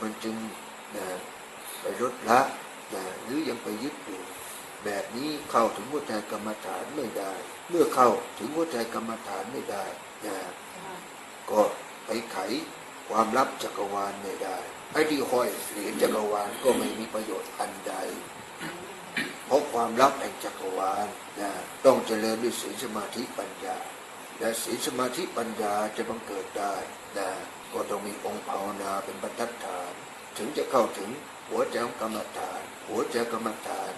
มันจึงนะไปลดละนะหรือยังไปยึดอยู่แบบนี้เข้าถึงหัวใจกรรมฐานไม่ได้ เมื่อเข้าถึงหัวใจกรรมฐานไม่ได้นะก็ไปไขความลับจักรวาลไม่ได้ไอ้ที่ห้อยเหรียญจักรวาลก็ไม่มีประโยชน์อันใดเพราะความลับแห่งจักรวาลนะต้องเจริญด้วยศีลสมาธิปัญญา และศีลสมาธิปัญญาจะบังเกิดได้นะ เป็นบรรทัดฐาน ถึงจะเข้าถึงหัวใจของกรรมฐาน หัวใจกรรมฐาน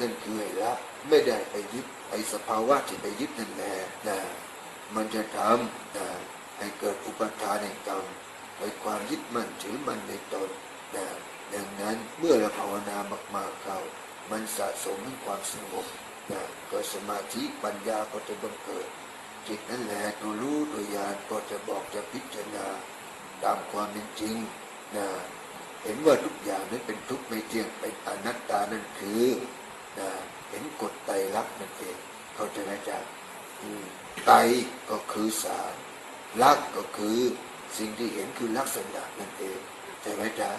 นั่นคือไอ้ละไม่ได้ไปยึดไอสภาวะที่ไปยึดนั่นแหละนะมันจะทำนะให้เกิดอุปทานแห่งกรรมไอ้ความยึดมั่นถือมั่นในตนนะดังนั้นเมื่อเราภาวนามากๆเข้า มันสะสมให้ความสงบนะเกิดสมาธิปัญญาก็จะบังเกิดจิตนั่นแหละตัวรู้ตัวญาณก็จะบอกจะพิจารณาตามความเป็น จริงนะเห็นว่าทุกอย่างนั้นเป็นทุกข์ไม่เที่ยงเป็นอนัตตานั่นคือนะเห็นกฎไตรลักษณ์นั่นเองเข้าใจไหมจ๊ะไตก็คือสารลักษณ์ก็คือสิ่งที่เห็นคือลักษณะนั่นเองใช่ไหมจ๊ะ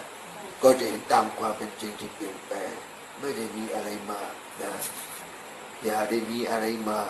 ก็จะเห็นตามความเป็นจริงที่เปลี่ยนแปลงไม่ได้มีอะไรมานะอย่าได้มีอะไรมา